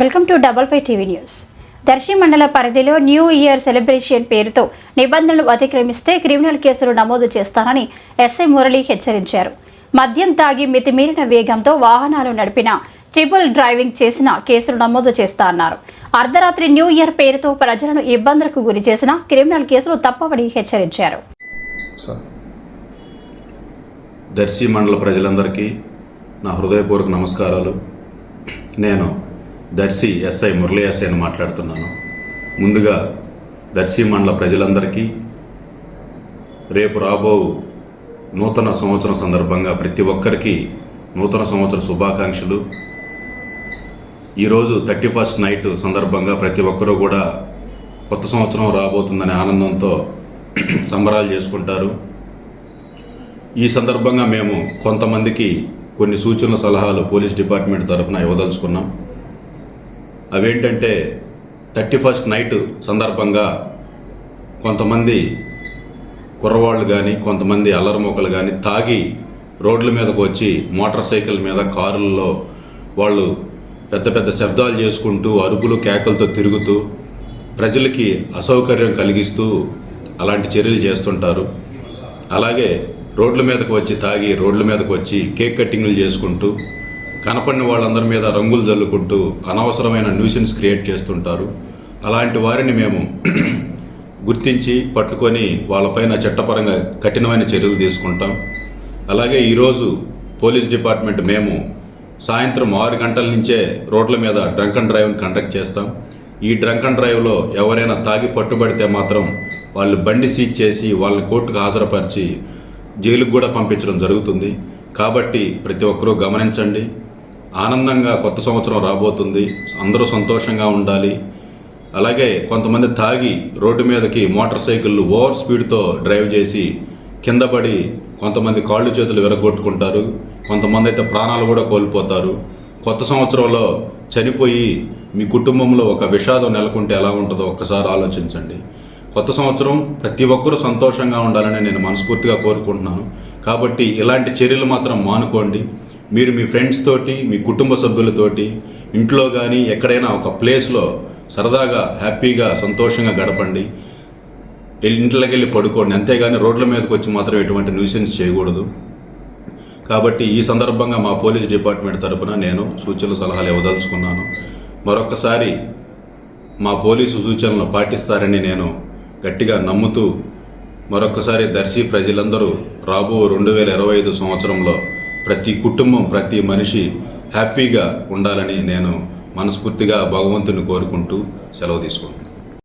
Welcome to double five TV news. Darsi మండల పరిధిలో new year celebration పేరుతో నిబంధనలు అతిక్రమిస్తే క్రిమినల్ కేసులు నమోదు చేస్తానని ఎస్ఐ మురళి హెచ్చరించారు. మద్యం తాగి మితిమీరిన వేగంతో వాహనాలు నడిపిన ట్రిపుల్ డ్రైవింగ్ చేసిన కేసులు నమోదు చేస్తా అన్నారు. అర్ధరాత్రి న్యూ ఇయర్ పేరుతో ప్రజలను ఇబ్బందులకు గురి చేసిన క్రిమినల్ కేసులు తప్పవని హెచ్చరించారు. దర్శి మండల ప్రజలందరికీ నా హృదయపూర్వక నమస్కారాలు. నేను దర్శి ఎస్ఐ మురళీ ఎస్ఐని మాట్లాడుతున్నాను. ముందుగా దర్శి మండల ప్రజలందరికీ రేపు రాబో నూతన సంవత్సరం సందర్భంగా ప్రతి ఒక్కరికి నూతన సంవత్సర శుభాకాంక్షలు. ఈరోజు థర్టీ ఫస్ట్ నైట్ సందర్భంగా ప్రతి ఒక్కరూ కూడా కొత్త సంవత్సరం రాబోతుందనే ఆనందంతో సంబరాలు చేసుకుంటారు. ఈ సందర్భంగా మేము కొంతమందికి కొన్ని సూచనల సలహాలు పోలీస్ డిపార్ట్మెంట్ తరఫున ఇవ్వదలుచుకున్నాం. అవేంటంటే థర్టీ ఫస్ట్ నైట్ సందర్భంగా కొంతమంది కుర్రవాళ్ళు కానీ కొంతమంది అల్లరిమొక్కలు కానీ తాగి రోడ్ల మీదకు వచ్చి మోటార్ సైకిల్ మీద కారుల్లో వాళ్ళు పెద్ద పెద్ద శబ్దాలు చేసుకుంటూ అరుపులు కేకలతో తిరుగుతూ ప్రజలకి అసౌకర్యం కలిగిస్తూ అలాంటి చర్యలు చేస్తుంటారు. అలాగే రోడ్ల మీదకు వచ్చి తాగి రోడ్ల మీదకు వచ్చి కేక్ కట్టింగ్లు చేసుకుంటూ కనపడిన వాళ్ళందరి మీద రంగులు జల్లుకుంటూ అనవసరమైన న్యూసెన్స్ క్రియేట్ చేస్తుంటారు. అలాంటి వారిని మేము గుర్తించి పట్టుకొని వాళ్ళపైన చట్టపరంగా కఠినమైన చర్యలు తీసుకుంటాం. అలాగే ఈరోజు పోలీస్ డిపార్ట్మెంట్ మేము సాయంత్రం ఆరు గంటల నుంచే రోడ్ల మీద డ్రంక్ అండ్ డ్రైవ్ని కండక్ట్ చేస్తాం. ఈ డ్రంక్ అండ్ డ్రైవ్లో ఎవరైనా తాగి పట్టుబడితే మాత్రం వాళ్ళు బండి సీజ్ చేసి వాళ్ళని కోర్టుకు హాజరుపరిచి జైలుకు కూడా పంపించడం జరుగుతుంది. కాబట్టి ప్రతి ఒక్కరూ గమనించండి. ఆనందంగా కొత్త సంవత్సరం రాబోతుంది. అందరూ సంతోషంగా ఉండాలి. అలాగే కొంతమంది తాగి రోడ్డు మీదకి మోటార్ సైకిళ్ళు ఓవర్ స్పీడ్తో డ్రైవ్ చేసి కింద పడి కొంతమంది కాళ్ళు చేతులు విరగొట్టుకుంటారు. కొంతమంది అయితే ప్రాణాలు కూడా కోల్పోతారు. కొత్త సంవత్సరంలో చనిపోయి మీ కుటుంబంలో ఒక విషాదం నెలకొంటే ఎలా ఉంటుందో ఒక్కసారి ఆలోచించండి. కొత్త సంవత్సరం ప్రతి ఒక్కరూ సంతోషంగా ఉండాలని నేను మనస్ఫూర్తిగా కోరుకుంటున్నాను. కాబట్టి ఇలాంటి చర్యలు మాత్రం మానుకోండి. మీరు మీ ఫ్రెండ్స్ తోటి మీ కుటుంబ సభ్యులతోటి ఇంట్లో కానీ ఎక్కడైనా ఒక ప్లేస్లో సరదాగా హ్యాపీగా సంతోషంగా గడపండి. వెళ్ళి ఇంట్లోకి వెళ్ళి పడుకోండి. అంతేగాని రోడ్ల మీదకి వచ్చి మాత్రం ఎటువంటి న్యూసెన్స్ చేయకూడదు. కాబట్టి ఈ సందర్భంగా మా పోలీస్ డిపార్ట్మెంట్ తరపున నేను సూచనలు సలహాలు ఇవ్వదలుచుకున్నాను. మరొకసారి మా పోలీసు సూచనలు పాటిస్తారని నేను గట్టిగా నమ్ముతూ మరొకసారి దర్శి ప్రజలందరూ రాబో రెండు వేల ఇరవై ఐదు సంవత్సరంలో ప్రతి కుటుంబం ప్రతి మనిషి హ్యాపీగా ఉండాలని నేను మనస్ఫూర్తిగా భగవంతుని కోరుకుంటూ సెలవు తీసుకుంటున్నాను.